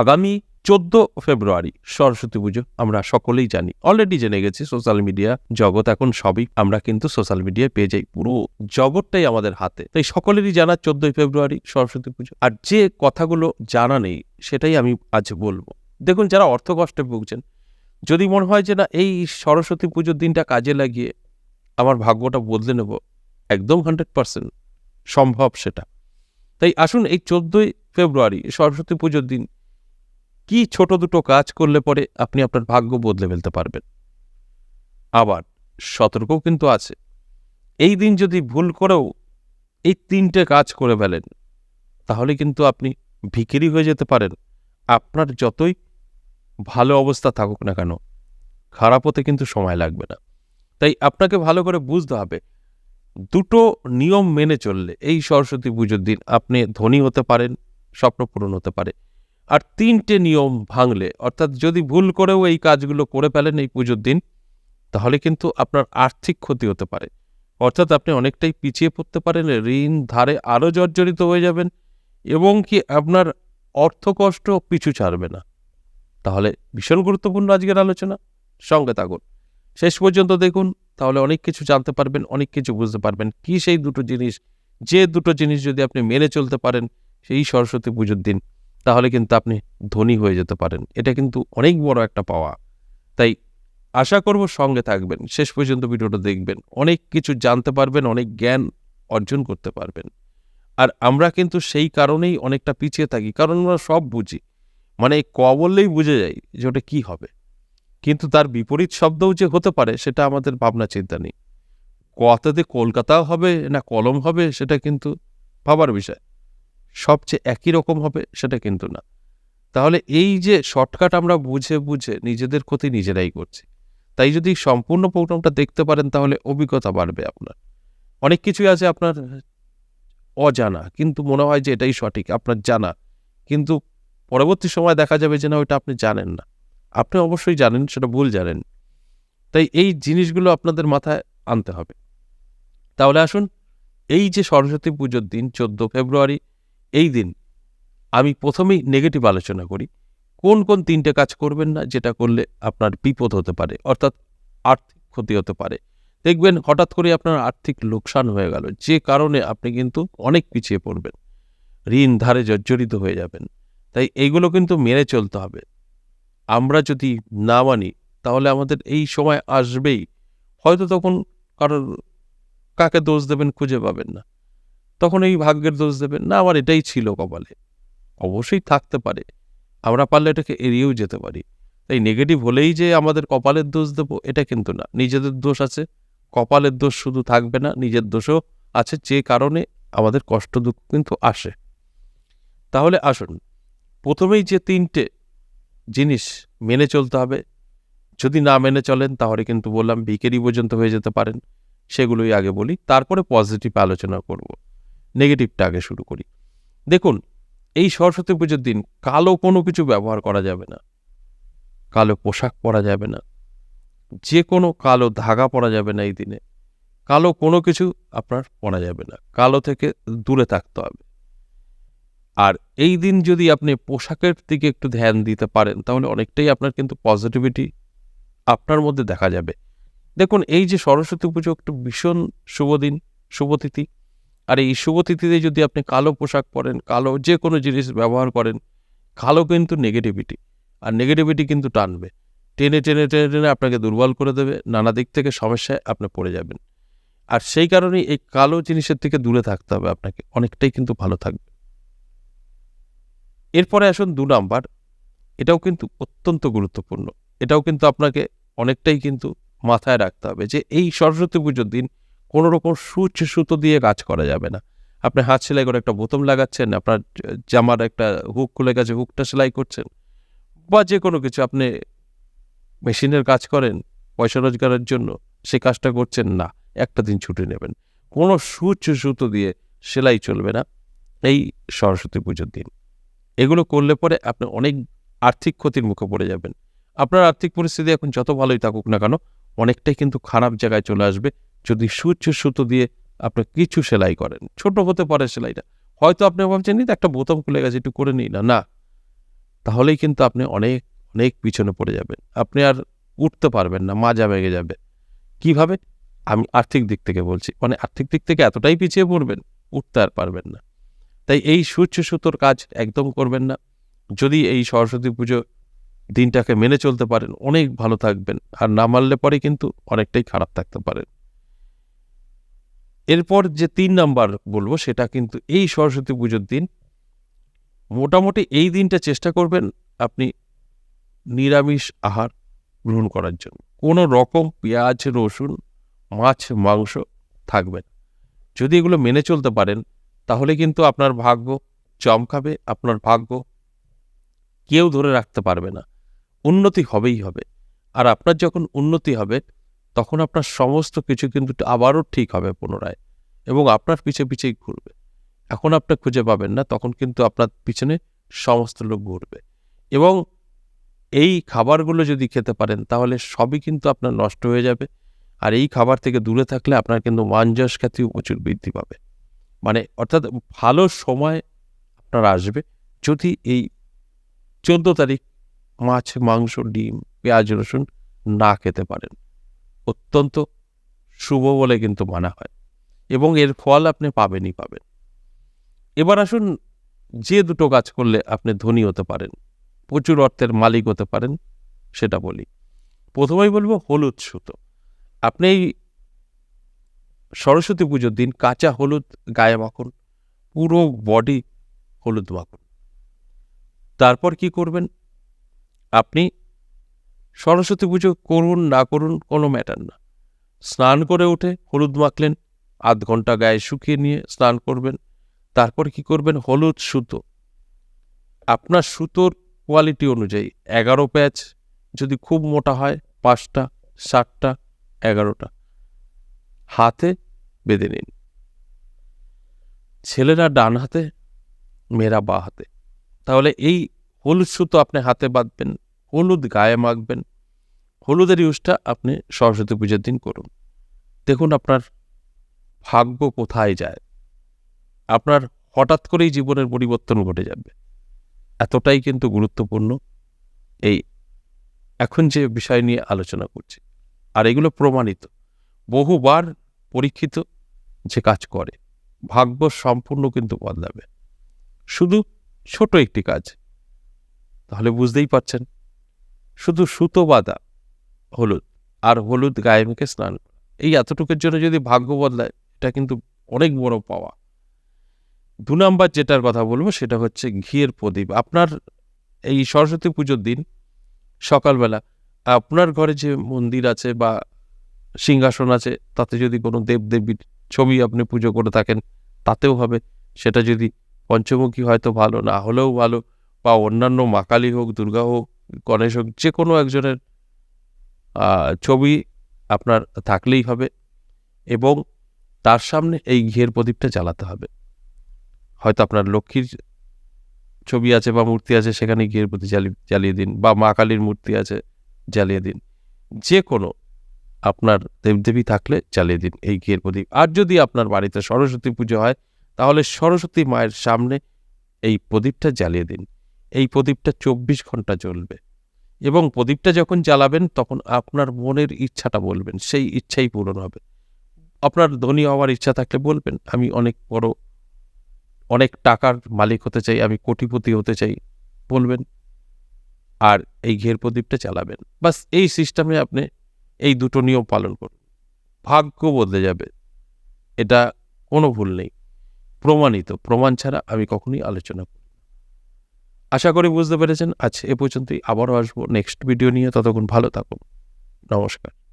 আগামী চোদ্দ ফেব্রুয়ারি সরস্বতী পুজো আমরা সকলেই জানি। অলরেডি জেনে গেছি সোশ্যাল মিডিয়া জগৎ এখন সবই আমরা কিন্তু সোশ্যাল মিডিয়ায় পেয়ে যাই। পুরো জগৎটাই আমাদের হাতে। তাই সকলেরই জানা চোদ্দই ফেব্রুয়ারি সরস্বতী পুজো। আর যে কথাগুলো জানা নেই, সেটাই আমি আজ বলব। দেখুন, যারা অর্থ কষ্টে ভুগছেন, যদি মনে হয় যে না, এই সরস্বতী পুজোর দিনটা কাজে লাগিয়ে আমার ভাগ্যটা বদলে নেব, একদম হান্ড্রেড পার্সেন্ট সম্ভব সেটা। তাই আসুন, এই চোদ্দই ফেব্রুয়ারি সরস্বতী পুজোর দিন কি ছোট দুটো কাজ করলে পরে আপনি আপনার ভাগ্য বদলে ফেলতে পারবেন? আবার, সতর্কও কিন্তু আছে। এই দিন যদি ভুল করেও এই তিনটে কাজ করে ফেলেন, তাহলে কিন্তু আপনি ভিকিরি হয়ে যেতে পারেন। আপনার যতই ভালো অবস্থা থাকুক না কেন খারাপ হতে কিন্তু সময় লাগবে না। তাই আপনাকে ভালো করে বুঝতে হবে, দুটো নিয়ম মেনে চললে এই সরস্বতী পুজোর দিন আপনি ধনী হতে পারেন, স্বপ্ন পূরণ হতে পারে। আর তিনটে নিয়ম ভাঙলে, অর্থাৎ যদি ভুল করেও এই কাজগুলো করে ফেলেন এই পুজোর দিন, তাহলে কিন্তু আপনার আর্থিক ক্ষতি হতে পারে। অর্থাৎ আপনি অনেকটাই পিছিয়ে পড়তে পারেন, ঋণ ধারে আরও জর্জরিত হয়ে যাবেন এবং কি আপনার অর্থকষ্ট পিছু ছাড়বে না। তাহলে ভীষণ গুরুত্বপূর্ণ আজকের আলোচনা। সঙ্গে থাকুন। শেষ পর্যন্ত দেখুন, তাহলে অনেক কিছু জানতে পারবেন, অনেক কিছু বুঝতে পারবেন কি সেই দুটো জিনিস, যে দুটো জিনিস যদি আপনি মেনে চলতে পারেন, সেই সরস্বতী পুজোর দিন তাহলে কিন্তু আপনি ধনী হয়ে যেতে পারেন। এটা কিন্তু অনেক বড় একটা পাওয়া। তাই আশা করব সঙ্গে থাকবেন, শেষ পর্যন্ত ভিডিওটা দেখবেন, অনেক কিছু জানতে পারবেন, অনেক জ্ঞান অর্জন করতে পারবেন। আর আমরা কিন্তু সেই কারণেই অনেকটা পিছিয়ে থাকি, কারণ আমরা সব বুঝি। মানে ক বললেই বুঝে যাই যে ওটা কী হবে। কিন্তু তার বিপরীত শব্দও যে হতে পারে, সেটা আমাদের ভাবনা চিন্তা নেই। কথাতে কলকাতাও হবে না কলম হবে, সেটা কিন্তু ভাবার বিষয়। সবচেয়ে একই রকম হবে সেটা কিন্তু না। তাহলে এই যে শর্টকাট আমরা বুঝে বুঝে নিজেদের ক্ষতি নিজেরাই করছি, তাই যদি সম্পূর্ণ প্রোগ্রামটা দেখতে পারেন তাহলে অভিজ্ঞতা বাড়বে আপনার। অনেক কিছুই আছে আপনার অজানা, কিন্তু মনে হয় যে এটাই সঠিক, আপনার জানা। কিন্তু পরবর্তী সময় দেখা যাবে যে না, ওইটা আপনি জানেন না। আপনি অবশ্যই জানেন, সেটা ভুল জানেন। তাই এই জিনিসগুলো আপনাদের মাথায় আনতে হবে। তাহলে আসুন, এই যে সরস্বতী পুজোর দিন, চোদ্দ ফেব্রুয়ারি এই দিন আমি প্রথমেই নেগেটিভ আলোচনা করি। কোন কোন তিনটে কাজ করবেন না, যেটা করলে আপনার বিপদ হতে পারে, অর্থাৎ আর্থিক ক্ষতি হতে পারে। দেখবেন হঠাৎ করে আপনার আর্থিক লোকসান হয়ে গেল, যে কারণে আপনি কিন্তু অনেক পিছিয়ে পড়বেন, ঋণ ধারে জর্জরিত হয়ে যাবেন। তাই এইগুলো কিন্তু মেনে চলতে হবে। আমরা যদি না মানি, তাহলে আমাদের এই সময় আসবেই। হয়তো তখন কারোর, কাকে দোষ দেবেন খুঁজে পাবেন না। তখন এই ভাগ্যের দোষ দেবেন। না, আমার এটাই ছিল কপালে। অবশ্যই থাকতে পারে। আমরা পারলে এটাকে এড়িয়েও যেতে পারি। তাই নেগেটিভ হলেই যে আমাদের কপালের দোষ দেব, এটা কিন্তু না। নিজেদের দোষ আছে, কপালের দোষ শুধু থাকবে না, নিজের দোষও আছে। যে কারণে আমাদের কষ্ট দুঃখ কিন্তু আসে। তাহলে আসুন, প্রথমেই যে তিনটে জিনিস মেনে চলতে হবে। যদি না মেনে চলেন, তাহলে কিন্তু বললাম বিকেরি পর্যন্ত হয়ে যেতে পারেন। সেগুলোই আগে বলি। তারপরে পজিটিভ আলোচনা করব। নেগেটিভটা আগে শুরু করি। দেখুন, এই সরস্বতী পুজোর দিন কালো কোনো কিছু ব্যবহার করা যাবে না। কালো পোশাক পরা যাবে না। যে কোনো কালো ধাগা পরা যাবে না এই দিনে। কালো কোনো কিছু আপনার পরা যাবে না। কালো থেকে দূরে থাকতে হবে। আর এই দিন যদি আপনি পোশাকের দিকে একটু ধ্যান দিতে পারেন, তাহলে অনেকটাই আপনার কিন্তু পজিটিভিটি আপনার মধ্যে দেখা যাবে। দেখুন, এই যে সরস্বতী পুজো একটু ভীষণ শুভ দিন শুভতিথি আর এই শুভতিথিতে যদি আপনি কালো পোশাক পরেন, কালো যে কোনো জিনিস ব্যবহার করেন, কালো কিন্তু নেগেটিভিটি আর নেগেটিভিটি কিন্তু টানবে। টেনে টেনে টেনে টেনে আপনাকে দুর্বল করে দেবে, নানা দিক থেকে সমস্যায় আপনি পড়ে যাবেন। আর সেই কারণেই এই কালো জিনিসের থেকে দূরে থাকতে হবে আপনাকে, অনেকটাই কিন্তু ভালো থাকবে। এরপরে আসুন দু নাম্বার, এটাও কিন্তু অত্যন্ত গুরুত্বপূর্ণ। এটাও কিন্তু আপনাকে অনেকটাই কিন্তু মাথায় রাখতে হবে যে এই সরস্বতী পুজোর দিন কোনো রকম সুচ সুতো দিয়ে কাজ করা যাবে না। আপনি হাত সেলাই করে একটা বোতম লাগাচ্ছেন, আপনার জামার একটা হুক খুলে গেছে, হুকটা সেলাই করছেন বা যে কোনো কিছু আপনি মেশিনের কাজ করেন পয়সা রোজগারের জন্য, সে কাজটা করছেন না, একটা দিন ছুটি নেবেন। কোনো সুচ সুতো দিয়ে সেলাই চলবে না, এই সরস্বতী পুজোর দিন। এগুলো করলে পরে আপনি অনেক আর্থিক ক্ষতির মুখে পড়ে যাবেন। আপনার আর্থিক পরিস্থিতি এখন যত ভালোই থাকুক না কেন, অনেকটাই কিন্তু খারাপ জায়গায় চলে আসবে। যদি সূর্য সুতো দিয়ে আপনি কিছু সেলাই করেন, ছোট হতে পারে সেলাইটা। হয়তো আপনি ভাবছেন, "এই তো একটা বোতাম খুলে গেছে, একটু করে নিই। না না। তাহলেই কিন্তু আপনি অনেক অনেক পিছনে পড়ে যাবেন। আপনি আর উঠতে পারবেন না, মাজা ভেঙে যাবে। কীভাবে? আমি আর্থিক দিক থেকে বলছি। মানে আর্থিক দিক থেকে এতটাই পিছিয়ে পড়বেন, উঠতে আর পারবেন না। তাই এই সূর্য সুতোর কাজ একদম করবেন না। যদি এই সরস্বতী পুজো দিনটাকে মেনে চলতে পারেন, অনেক ভালো থাকবেন। আর না মানলে পরে কিন্তু অনেকটাই খারাপ থাকতে পারেন এরপর যে তিন নাম্বার বলব, সেটা কিন্তু এই সরস্বতী পুজোর দিন। মোটামুটি এই দিনটা চেষ্টা করবেন আপনি নিরামিষ আহার গ্রহণ করার জন্য। কোনো রকম পেঁয়াজ, রসুন, মাছ, মাংস থাকবে না। যদি এগুলো মেনে চলতে পারেন, তাহলে কিন্তু আপনার ভাগ্য চমকাবে, আপনার ভাগ্য কেউ ধরে রাখতে পারবে না। উন্নতি হবেই হবে। আর আপনার যখন উন্নতি হবে তখন আপনার সমস্ত কিছু কিন্তু আবারও ঠিক হবে পুনরায় এবং আপনার পিছে পিছেই ঘুরবে। এখন আপনি খুঁজে পাবেন না, তখন কিন্তু আপনার পিছনে সমস্ত লোক ঘুরবে। এবং এই খাবারগুলো যদি খেতে পারেন, তাহলে সবই কিন্তু আপনার নষ্ট হয়ে যাবে। আর এই খাবার থেকে দূরে থাকলে আপনার কিন্তু মানজস খ্যাতিও প্রচুর বৃদ্ধি পাবে। মানে অর্থাৎ ভালো সময় আপনার আসবে যদি এই চোদ্দ তারিখ মাছ, মাংস, ডিম, পেঁয়াজ, রসুন না খেতে পারেন। অত্যন্ত শুভ বলে কিন্তু মানা হয় এবং এর ফল আপনি পাবেনই পাবেন। এবার আসুন যে দুটো কাজ করলে আপনি ধনী হতে পারেন, প্রচুর অর্থের মালিক হতে পারেন, সেটা বলি। প্রথমেই বলব হলুদ সুতো। আপনি এই সরস্বতী পুজোর দিন কাঁচা হলুদ গায়ে মাখুন, পুরো বডি হলুদ মাখুন। তারপর কি করবেন? আপনি সরস্বতী পুজো করুন না করুন কোনো ম্যাটার না। স্নান করে উঠে হলুদ মাখলেন, আধ ঘণ্টা গায়ে শুকিয়ে নিয়ে স্নান করবেন, তারপর কি করবেন? হলুদ সুতো। আপনার সুতোর কোয়ালিটি অনুযায়ী এগারো প্যাচ, যদি খুব মোটা হয় পাঁচটা, সাতটা, এগারোটা। হাতে বেঁধে নিন। ছেলেরা ডান হাতে, মেয়েরা বা হাতে। তাহলে এই হলুদ সুতো আপনি হাতে বাঁধবেন হলুদ গায়ে মাখবেন। হলুদের ইউজটা আপনি সরস্বতী পুজোর দিন করুন। দেখুন আপনার ভাগ্য কোথায় যায়। আপনার হঠাৎ করেই জীবনের পরিবর্তন ঘটে যাবে। এতটাই কিন্তু গুরুত্বপূর্ণ এই এখন যে বিষয় নিয়ে আলোচনা করছি। আর এগুলো প্রমাণিত। বহুবার পরীক্ষিত যে কাজ করে, ভাগ্য সম্পূর্ণ কিন্তু বদলাবে। শুধু ছোট একটি কাজ। তাহলে বুঝতেই পারছেন শুধু সুতো বাঁধা, হলুদ আর হলুদ গায়ে মেখে স্নান এই এতটুকুর জন্য যদি ভাগ্য বদলায়, এটা কিন্তু অনেক বড় পাওয়া। দু নম্বর যেটার কথা বলব, সেটা হচ্ছে ঘিয়ের প্রদীপ। আপনার এই সরস্বতী পুজোর দিন, সকালবেলা আপনার ঘরে যে মন্দির আছে বা সিংহাসন আছে, তাতে যদি কোনো দেবদেবীর ছবি আপনি পুজো করে থাকেন, তাতেও হবে। সেটা যদি পঞ্চমুখী হয়তো ভালো, না হলেও ভালো, বা অন্যান্য মা কালী হোক, দুর্গা হোক গণেশ হোক যে কোনো একজনের ছবি আপনার থাকলেই হবে এবং তার সামনে এই ঘিয়ের প্রদীপটা জ্বালাতে হবে। হয়তো আপনার লক্ষ্মীর ছবি আছে বা মূর্তি আছে, সেখানে ঘিয়ের প্রতি জ্বালিয়ে জ্বালিয়ে দিন বা মা কালীর মূর্তি আছে, জ্বালিয়ে দিন। যে কোনো আপনার দেবদেবী থাকলে জ্বালিয়ে দিন এই ঘিয়ের প্রদীপ। আর যদি আপনার বাড়িতে সরস্বতী পুজো হয়, তাহলে সরস্বতী মায়ের সামনে এই প্রদীপটা জ্বালিয়ে দিন। এই প্রদীপটা চব্বিশ ঘণ্টা জ্বলবে। এবং প্রদীপটা যখন জ্বালাবেন, তখন আপনার মনের ইচ্ছাটা বলবেন, সেই ইচ্ছাই পূরণ হবে। আপনার ধনী হওয়ার ইচ্ছা থাকলে বলবেন, আমি অনেক বড়, অনেক টাকার মালিক হতে চাই, আমি কোটিপতি হতে চাই। বলবেন। আর এই ঘের প্রদীপটা চালাবেন বাস এই সিস্টেমে আপনি এই দুটো নিয়ম পালন করুন। ভাগ্য বদলে যাবে। এটা কোনো ভুল নেই। প্রমাণিত। প্রমাণ ছাড়া আমি কখনোই আলোচনা করি আশা করি বুঝতে পেরেছেন। আজ এ পর্যন্তই। আবারও আসব নেক্সট ভিডিও নিয়ে। ততক্ষণ ভালো থাকুন। নমস্কার।